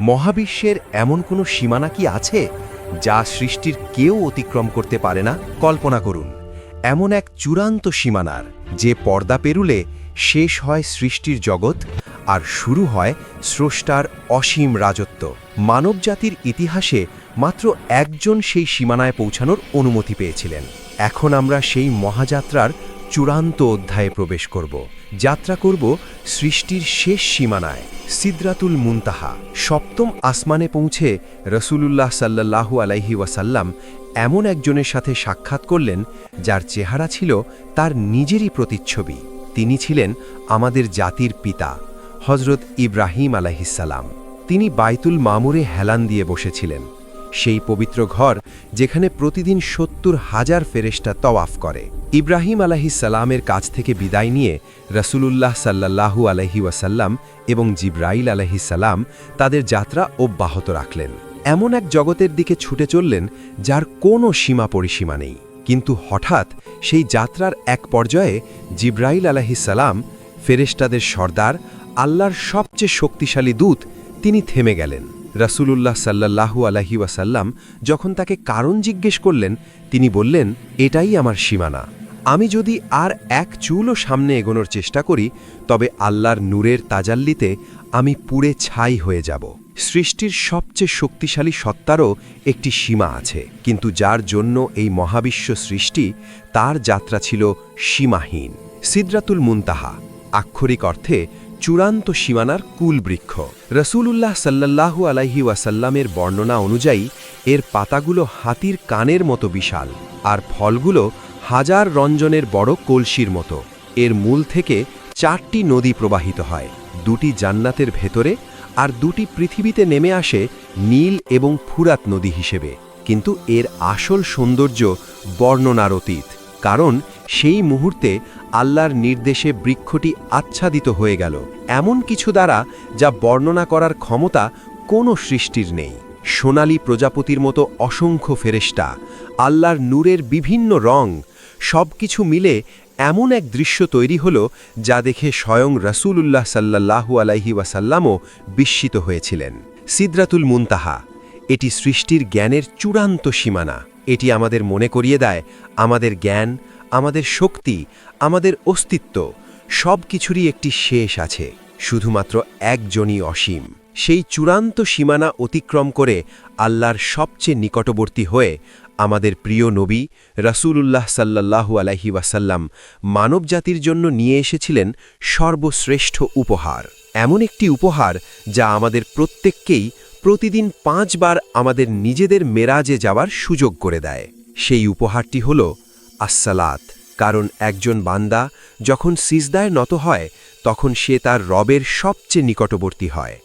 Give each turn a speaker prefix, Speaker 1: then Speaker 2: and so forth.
Speaker 1: মহাবিশ্বের এমন কোনো সীমানা কি আছে যা সৃষ্টির কেউ অতিক্রম করতে পারে না? কল্পনা করুন, এমন এক চূড়ান্ত সীমানার যে পর্দা পেরুলে শেষ হয় সৃষ্টির জগৎ আর শুরু হয় স্রষ্টার অসীম রাজত্ব। মানবজাতির ইতিহাসে মাত্র একজন সেই সীমানায় পৌঁছানোর অনুমতি পেয়েছিলেন। এখন আমরা সেই মহাযাত্রার চূড়ান্ত অধ্যায়ে প্রবেশ করব। যাত্রা করব সৃষ্টির শেষ সীমানায়, সিদ্রাতুল মুনতাহা। সপ্তম আসমানে পৌঁছে রসুলুল্লাহ সাল্লাল্লাহু আলাইহি ওয়াসাল্লাম এমন একজনের সাথে সাক্ষাৎ করলেন, যার চেহারা ছিল তার নিজেরই প্রতিচ্ছবি। তিনি ছিলেন আমাদের জাতির পিতা হজরত ইব্রাহিম আলাহিসাল্লাম তিনি বাইতুল মামুরে হেলান দিয়ে বসেছিলেন। সেই পবিত্র ঘর যেখানে প্রতিদিন সত্তর হাজার ফেরেস্টা তওয়াফ করে। ইব্রাহিম আলাহিসাল্লামের কাছ থেকে বিদায় নিয়ে রসুলুল্লাহ সাল্লাল্লাহু আলহি ওয়াসাল্লাম এবং জিব্রাইল আলহিসাল্লাম তাদের যাত্রা অব্যাহত রাখলেন। এমন এক জগতের দিকে ছুটে চললেন যার কোনো সীমা পরিসীমা নেই। কিন্তু হঠাৎ সেই যাত্রার এক পর্যায়ে জিব্রাইল আলাহিসাল্লাম ফেরেস্টাদের সর্দার, আল্লাহর সবচেয়ে শক্তিশালী দূত, তিনি থেমে গেলেন। রাসূলুল্লাহ সাল্লাল্লাহু আলাহি ওয়াসাল্লাম যখন তাকে কারণ জিজ্ঞেস করলেন, তিনি বললেন, এটাই আমার সীমানা। আমি যদি আর এক চুলও সামনে এগোনোর চেষ্টা করি, তবে আল্লাহর নূরের তাজাল্লিতে আমি পুড়ে ছাই হয়ে যাব। সৃষ্টির সবচেয়ে শক্তিশালী সত্তারও একটি সীমা আছে, কিন্তু যার জন্য এই মহাবিশ্ব সৃষ্টি, তার যাত্রা ছিল সীমাহীন। সিদ্রাতুল মুনতাহা, আক্ষরিক অর্থে চূড়ান্ত সীমানার কুলবৃক্ষ রসুলুল্লাহ সাল্লাল্লাহু আলাইহি ওয়াসাল্লামের বর্ণনা অনুযায়ী, এর পাতাগুলো হাতির কানের মতো বিশাল, আর ফলগুলো হাজার রঞ্জনের বড় কলসির মতো। এর মূল থেকে চারটি নদী প্রবাহিত হয়, দুটি জান্নাতের ভেতরে আর দুটি পৃথিবীতে নেমে আসে নীল এবং ফুরাত নদী হিসেবে। কিন্তু এর আসল সৌন্দর্য বর্ণনার অতীত। কারণ সেই মুহূর্তে আল্লাহর নির্দেশে বৃক্ষটি আচ্ছাদিত হয়ে গেল। এমন কিছু দ্বারা যা বর্ণনা করার ক্ষমতা কোনো সৃষ্টির নেই। সোনালী প্রজাপতির মতো অসংখ্য ফেরেস্টা আল্লাহর নূরের বিভিন্ন রং সব কিছু মিলে এমন এক দৃশ্য তৈরি হল যা দেখে স্বয়ং রসুলুল্লাহ সাল্লাল্লাহু আলাইহি ওয়াসাল্লামও বিস্মিত হয়েছিলেন। সিদ্রাতুল মুনতাহা, এটি সৃষ্টির জ্ঞানের চূড়ান্ত সীমানা। এটি আমাদের মনে করিয়ে দেয় আমাদের জ্ঞান, আমাদের শক্তি, আমাদের অস্তিত্ব, সব কিছুরই একটি শেষ আছে, শুধুমাত্র একজনই অসীম। সেই চূড়ান্ত সীমানা অতিক্রম করে আল্লাহর সবচেয়ে নিকটবর্তী হয়ে আমাদের প্রিয় নবী রাসূলুল্লাহ সাল্লাল্লাহু আলাইহি ওয়াসাল্লাম মানবজাতির জন্য নিয়ে এসেছিলেন সর্বশ্রেষ্ঠ উপহার। এমন একটি উপহার যা আমাদের প্রত্যেককেই প্রতিদিন পাঁচবার আমাদের নিজেদের মেরাজে যাওয়ার সুযোগ করে দেয়। সেই উপহারটি হল আসসালাত, কারণ একজন বান্দা যখন সিজদায় নত হয়, তখন সে তার রবের সবচেয়ে নিকটবর্তী হয়।